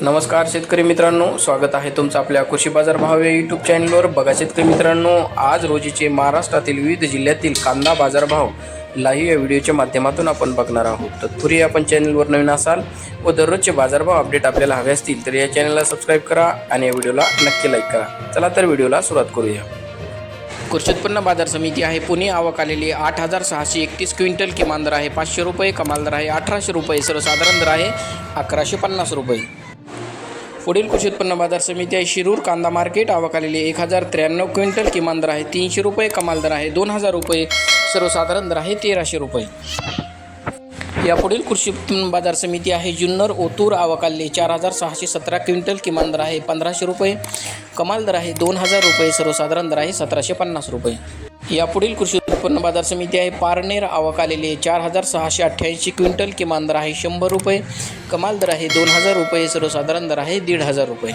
नमस्कार शेतकरी मित्रांनो स्वागत आहे तुमचं आपल्या कृषी बाजार भाव या यूट्यूब चॅनलवर बघा शेतकरी मित्रांनो आज रोजीचे महाराष्ट्रातील विविध जिल्ह्यातील कांदा बाजारभाव लाईव्ह या व्हिडिओच्या माध्यमातून आपण बघणार आहोत. तत्पूर्वी आपण चॅनलवर नवीन असाल व दररोजचे बाजारभाव अपडेट आपल्याला हवे असतील तर या चॅनलला सबस्क्राईब करा आणि या व्हिडिओला नक्की लाईक करा. चला तर व्हिडिओला सुरुवात करूया. कृषी उत्पन्न बाजार समिती आहे पुणे. आवक आलेली आठ हजार सहाशे एकतीस क्विंटल किमान दर आहे. पाचशे रुपये कमाल दर आहे. अठराशे रुपये सर्वसाधारण दर आहे. अकराशे पन्नास रुपये. पुढील कृषी उत्पन्न बाजार समिती आहे. शिरूर कांदा मार्केट आवक आलेली एक हजार त्र्याण्णव क्विंटल किमान दर आहे. तीनशे रुपये कमाल दर आहे. दोन हजार रुपये सर्वसाधारण दर आहे. तेराशे रुपये. यापुढील कृषी उत्पन्न बाजार समिती आहे. जुन्नर ओतूर आवकाल्ले चार हजार सहाशे सतरा क्विंटल किमान दर आहे. पंधराशे रुपये कमाल दर आहे. दोन हजार रुपये सर्वसाधारण दर आहे. सतराशे पन्नास रुपये. यापुढील कृषी उत्पन्न बाजार समिती आहे. पारनेर आवक आलेली आहे. चार हजार सहाशे अठ्ठ्याऐंशी क्विंटल किमान दर आहे. शंभर रुपये. कमाल दर आहे. दोन हजार रुपये. सर्वसाधारण दर आहे. दीड हजार रुपये.